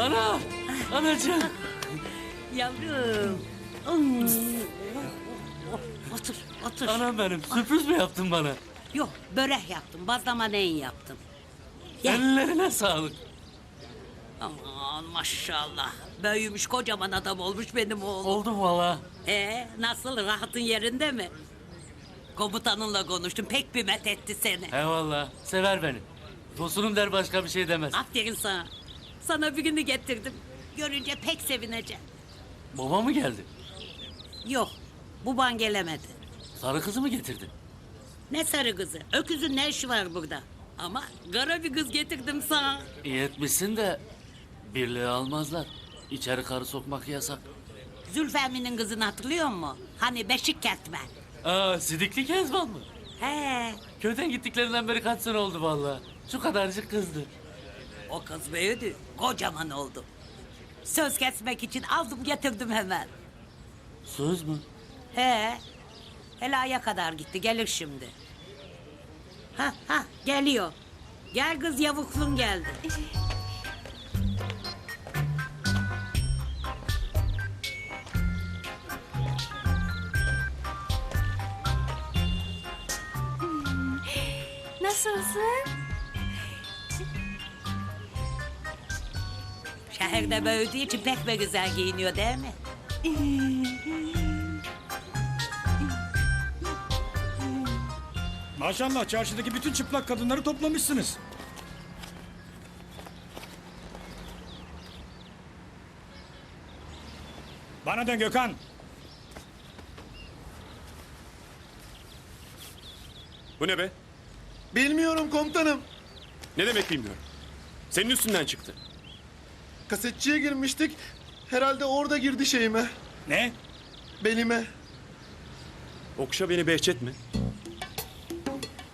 Ana! Anacığım! Yavrum. Hmm. Otur, otur. Anam benim sürpriz mi yaptın bana? Yok, börek yaptım. Bazlama neyin yaptım? Gel. Ellerine sağlık. Aman maşallah. Büyümüş kocaman adam olmuş benim oğlum. Oldum valla. Ee, nasıl rahatın yerinde mi? Komutanınla konuştum. Pek bir met etti seni. He valla. Sever beni. Tosunum der başka bir şey demez. Aferin sana. Sana bir günü getirdim. Görünce pek sevineceğim. Baba mı geldi? Yok, baban gelemedi. Sarı kızı mı getirdin? Ne sarı kızı? Öküzün ne işi var burada? Ama kara bir kız getirdim sana. İyi etmişsin de birliği almazlar. İçeri karı sokmak yasak. Zülfemi'nin kızını hatırlıyor musun? Hani beşik kertmen. Aa Sidikli Kezban mı? He, Köyden gittiklerinden beri kaç sene oldu valla. Şu kadarcık kızdı. o kız büyüdü. Kocaman oldu. Söz kesmek için aldım getirdim hemen. Söz mü? He, helaya kadar gitti. Gelir şimdi. Ha ha geliyor. Gel kız yavuklun geldi. Nasılsın? Şehirde büyüdüğü için pek ve güzel giyiniyor değil mi? Maşallah çarşıdaki bütün çıplak kadınları toplamışsınız. Bana dön Gökhan. Bu ne be? Bilmiyorum komutanım. Ne demek bilmiyorum. Senin üstünden çıktı. Kasetçiye girmiştik. Herhalde orada girdi şeyime. Ne? Belime. Okşa beni Behçet mi?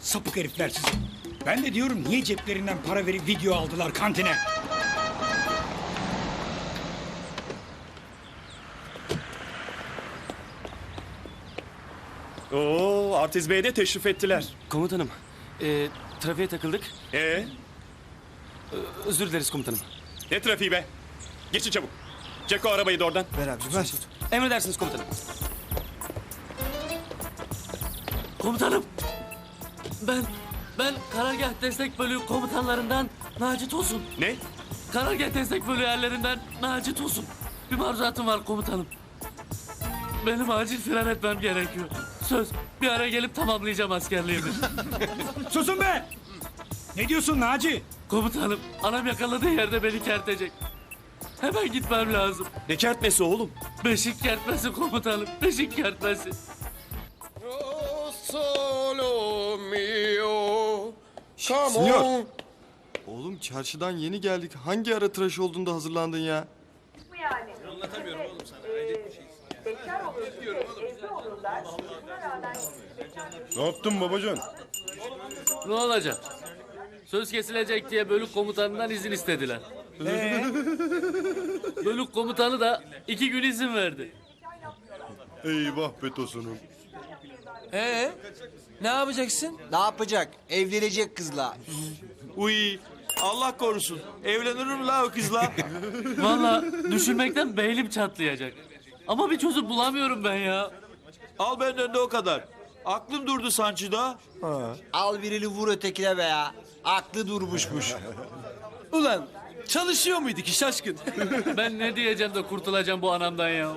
Sapık herifler sizi. Ben de diyorum niye ceplerinden para verip video aldılar kantine? Oo, Artiz Bey'e de teşrif ettiler. Komutanım, e, trafiğe takıldık. Ee, Özür dileriz komutanım. Ne trafiği be? Geçin çabuk. Çek o arabayı da oradan. Ver abi ver. Emredersiniz komutanım. Komutanım. Ben, ben Karargah Destek Bölüğü komutanlarından Naci Tosun. Ne? Karargah Destek Bölüğü erlerinden Naci Tosun. Bir maruzatım var komutanım. Benim acil firar etmem gerekiyor. Söz, bir ara gelip tamamlayacağım askerliğimi. Susun be! Ne diyorsun Naci? Komutanım, anam yakaladığı yerde beni kertecek. Hemen gitmem lazım. Ne kertmesi oğlum? Beşik kertmesi komutanım, beşik kertmesi. Sinyor. Oğlum çarşıdan yeni geldik. Hangi ara tıraş olduğunda hazırlandın ya? Bu yani. Anlatamıyorum oğlum sana. bekar olur, evli olurlar. Buna rağmen bekar Ne yaptın babacan? Ne olacak? Söz kesilecek diye bölük komutanından izin istediler. bölük komutanı da iki gün izin verdi. Eyvah be tosunum. Ee, ne yapacaksın? Ne yapacak? Evlenecek kızla. Uy, Allah korusun. Evlenirim la o kızla. Vallahi düşünmekten beynim çatlayacak. Ama bir çözüm bulamıyorum ben ya. Al benden de o kadar. Aklım durdu sancıda. Al birini vur ötekine be ya. Aklı durmuşmuş. Ulan çalışıyor muydu ki şaşkın? Ben ne diyeceğim de kurtulacağım bu anamdan ya.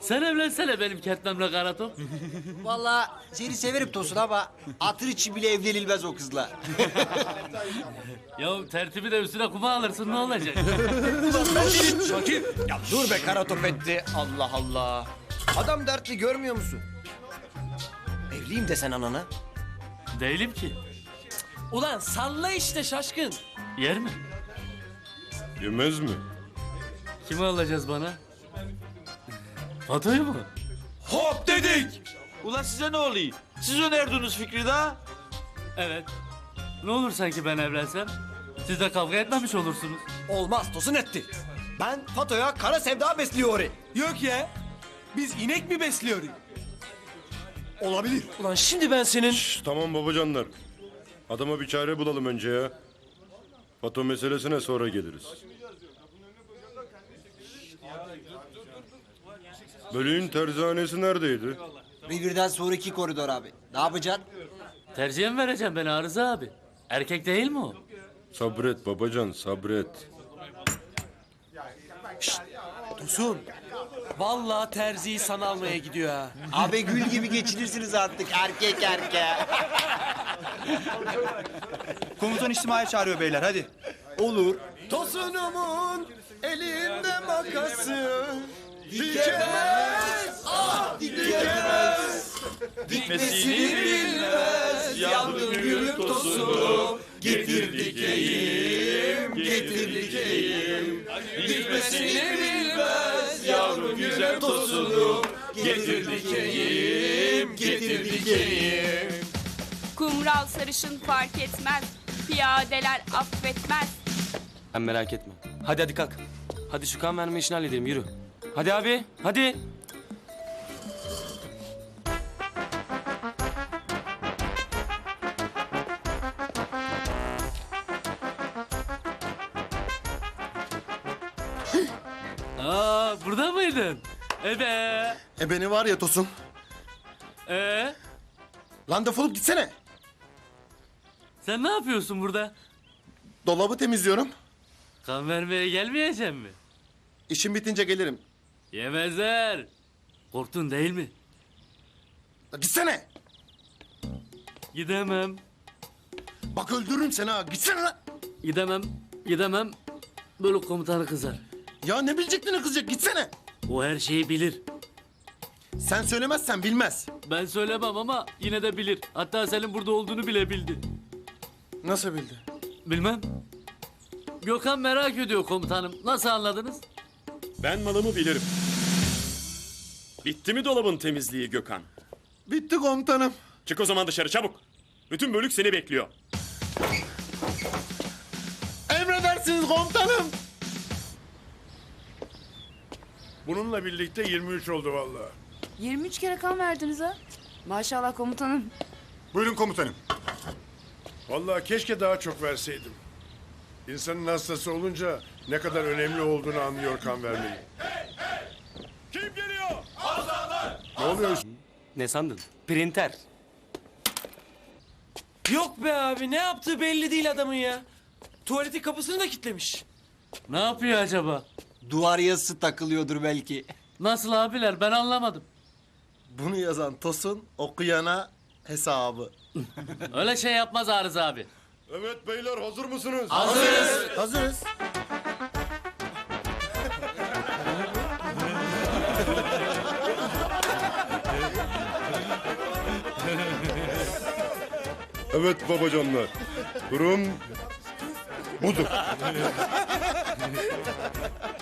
Sen evlensene benim ketmemle Karatom. Vallahi seni severim Tosun ama atır için bile evlenilmez o kızla. Ya tertibi de üstüne kuma alırsın ne olacak? Şakir. Ya dur be kara topetti. Allah Allah. Adam dertli görmüyor musun? Evliyim desen anana. Değilim ki. Ulan salla işte şaşkın. Yer mi? Yemez mi? Kimi alacağız bana? Fatoyu mu? Hop dedik. Ulan size ne oluyor? Siz önerdiniz fikri daha. Evet. Ne olur sanki ben evlensem? Siz de kavga etmemiş olursunuz. Olmaz Tosun etti. Ben Fato'ya kara sevda besliyor. Yok ya. Biz inek mi besliyoruz? Olabilir. Ulan şimdi ben senin... tamam babacanlar. Adama bir çare bulalım önce ya. Fato meselesine sonra geliriz. Bölüğün terzanesi neredeydi? Revirden sonraki koridor abi. Ne yapacaksın? Tercihe mi vereceğim ben Arıza abi? Erkek değil mi o? Sabret babacan sabret. Tosun. Vallahi terziyi sana almaya gidiyor ha. Abi gül gibi geçinirsiniz artık erkek erkeğe. Komutan içtimaya çağırıyor beyler hadi. Olur. Tosunumun elinde makası. Dikemez, ah dikemez. Dikmesini bilmez, yandım gülüm tosunum. Getir dikeyim, getir dikeyim. Dikmesini bilmez, güzel tosunum. Getir dikeyim, getir dikeyim. Kumral sarışın fark etmez. Piyadeler affetmez. Sen merak etme. Hadi hadi kalk. Hadi şu kan verme işini halledelim yürü. Hadi abi hadi. Aa burada mıydın? Ebe. E beni var ya Tosun. Ee, Lan defolup gitsene. sen ne yapıyorsun burada? Dolabı temizliyorum. Kan vermeye gelmeyecek mi? İşim bitince gelirim. Yemezler. Korktun değil mi? Ya Gitsene. Gidemem. Bak öldürürüm seni ha. Gitsene lan. Gidemem. Gidemem. Bölük komutanı kızar. Ya ne bilecektin ne kızacak? Gitsene. O her şeyi bilir. Sen söylemezsen bilmez. Ben söylemem ama yine de bilir. Hatta senin burada olduğunu bile bildi. Nasıl bildi? Bilmem. Gökhan merak ediyor komutanım. Nasıl anladınız? Ben malımı bilirim. Bitti mi dolabın temizliği Gökhan? Bitti komutanım. Çık o zaman dışarı çabuk. Bütün bölük seni bekliyor. Emredersiniz komutanım. Bununla birlikte 23 oldu vallahi. 23 kere kan verdiniz ha. Maşallah komutanım. Buyurun komutanım. Vallahi keşke daha çok verseydim. İnsanın hastası olunca ne kadar önemli olduğunu anlıyor kan vermeyi. Kim geliyor? Ne oluyor? Ne sandın? Printer. Yok be abi ne yaptığı belli değil adamın ya. Tuvaletin kapısını da kilitlemiş. Ne yapıyor acaba? Duvar yazısı takılıyordur belki. Nasıl abiler ben anlamadım. Bunu yazan Tosun okuyana hesabı. Öyle şey yapmaz Arıza abi. Evet beyler hazır mısınız? Hazırız. Evet babacanlar. Durum budur.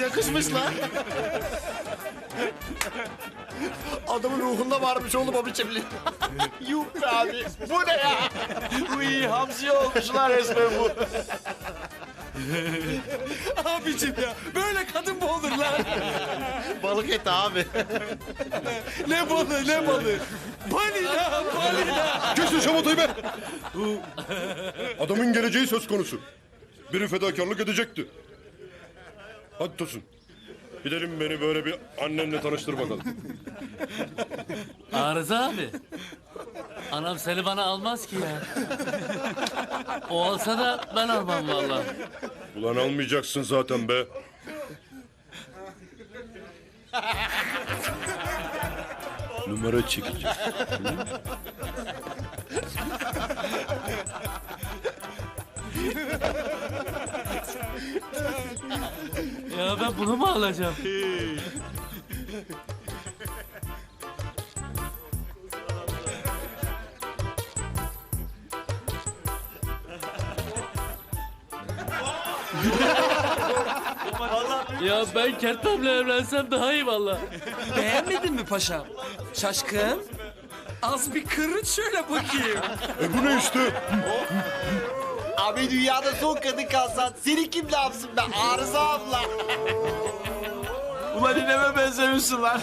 Yakışmış lan. Adamın ruhunda varmış oğlum o biçimli. Yuh be abi. Bu ne ya? Uy hamsi olmuşlar resmen bu. Abicim ya böyle kadın mı olur lan? Balık eti abi. Ne balığı ne balığı. Balina balina. Kesin şamatayı be! Adamın geleceği söz konusu. Biri fedakarlık edecekti. Hadi Tosun. Gidelim beni böyle bir annenle tanıştır bakalım. Arıza abi. Anam seni bana almaz ki ya. O alsa da ben almam vallahi. Ulan almayacaksın zaten be. Numara çekeceğiz. Ya ben bunu mu alacağım? ya ben Kertem'le evlensem daha iyi valla. Beğenmedin mi paşam? Şaşkın. Az bir kırıt şöyle bakayım. E bu ne işte? Abi dünyada son kadın kalsan seni kim ne yapsın be Arıza abla. Ulan ineme benzemişsin lan.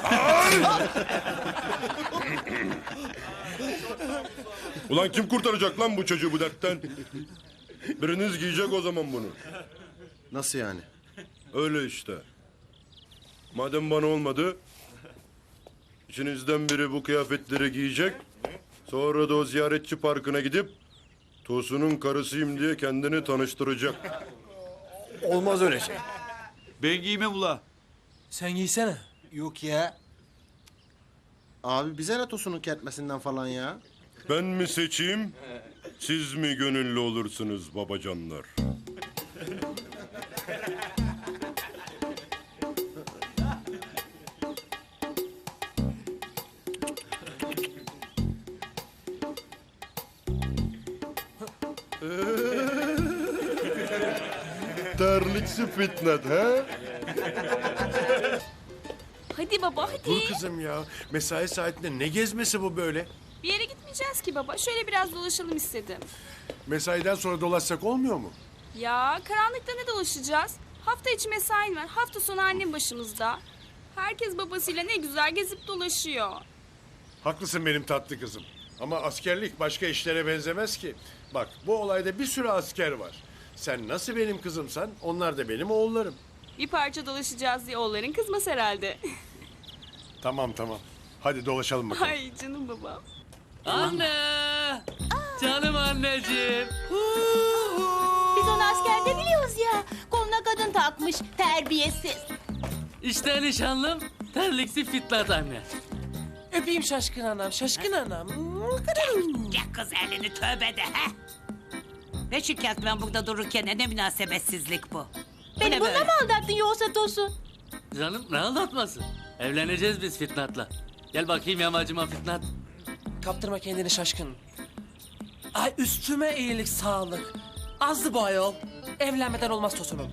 Ulan kim kurtaracak lan bu çocuğu bu dertten? Biriniz giyecek o zaman bunu. Nasıl yani? Öyle işte. Madem bana olmadı, içinizden biri bu kıyafetleri giyecek. Sonra da o ziyaretçi parkına gidip Tosun'un karısıyım diye kendini tanıştıracak. Olmaz öyle şey. Ben giymem ula. Sen giysene. Yok ya. Abi bize ne tosunun kertmesinden falan ya? Ben mi seçeyim, siz mi gönüllü olursunuz babacanlar? Terliksi fitnet he? Hadi baba hadi. Dur kızım ya. Mesai saatinde ne gezmesi bu böyle? Bir yere gitmeyeceğiz ki baba. Şöyle biraz dolaşalım istedim. Mesaiden sonra dolaşsak olmuyor mu? Ya karanlıkta ne dolaşacağız? Hafta içi mesain var. Hafta sonu annem başımızda. Herkes babasıyla ne güzel gezip dolaşıyor. Haklısın benim tatlı kızım. Ama askerlik başka işlere benzemez ki. Bak bu olayda bir sürü asker var. Sen nasıl benim kızımsan onlar da benim oğullarım. Bir parça dolaşacağız diye oğulların kızmaz herhalde. Tamam tamam. Hadi dolaşalım bakalım. Ay canım babam. Anne! Canım anneciğim. Biz onu askerde biliyoruz ya. Koluna kadın takmış terbiyesiz. İşte nişanlım terliksi fitnat anne. Öpeyim şaşkın anam, şaşkın anam. Gel kız elini tövbe de he. Ne şirket ben burada dururken ne münasebetsizlik bu. Bu Beni ne bununla böyle? mı aldattın yoksa Tosun? Canım ne aldatması? Evleneceğiz biz Fitnat'la. Gel bakayım yamacıma Fitnat. Kaptırma kendini şaşkın. Ay üstüme iyilik sağlık. Azdı bu ayol. Evlenmeden olmaz Tosun'um.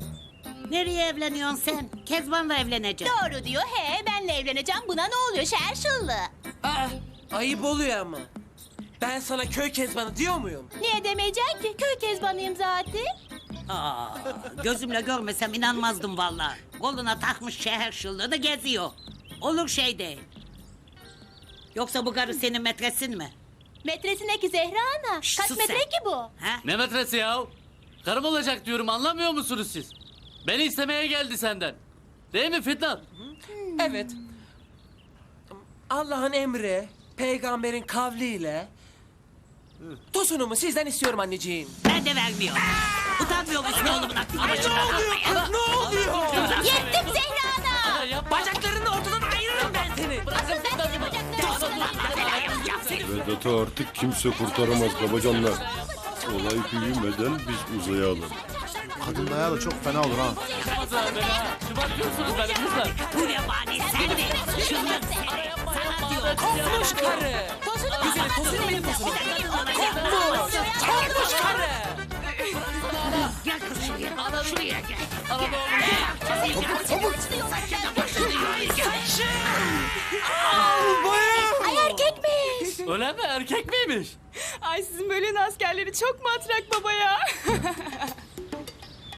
Nereye evleniyorsun sen? Kezban'la evleneceksin. Doğru diyor. He benle evleneceğim. Buna ne oluyor şerşıllı? Aa, ayıp oluyor ama. Ben sana köy kezbanı diyor muyum? Niye demeyeceksin ki? Köy kezbanıyım zaten. Aa, gözümle görmesem inanmazdım vallahi. Koluna takmış şehir şıllığını geziyor. Olur şey değil. Yoksa bu karı senin metresin mi? Metresi ne ki Zehra Ana? Şşş, Kaç sus metre sen. ki bu? Ha? Ne metresi ya? Karım olacak diyorum anlamıyor musunuz siz? Beni istemeye geldi senden. Değil mi Fitnat? Evet. Allah'ın emri, peygamberin kavliyle... Tosunumu sizden istiyorum anneciğim. Ben de vermiyorum. Utanmıyor musun oğlumun aklına başına kalmaya? Ne oluyor? Yettim Zehra Ana! Bacaklarını ortadan ayırırım ben seni. Bırakın Fitnat'ı. Vedat'ı artık kimse kurtaramaz babacanlar. Olay büyümeden biz uzayalım. Kadın dayağı da çok fena olur ha. Şımartıyorsunuz beni kızlar. Bu ne mani sen de seni. Sana diyor. Kokmuş karı. Güzel tosunum benim tosunum. Kokmuş. Kokmuş karı. Gel kız şuraya. Şuraya gel. Arada Ay erkekmiş. Öyle mi? Erkek miymiş? Ay sizin bölüğün askerleri çok matrak baba ya.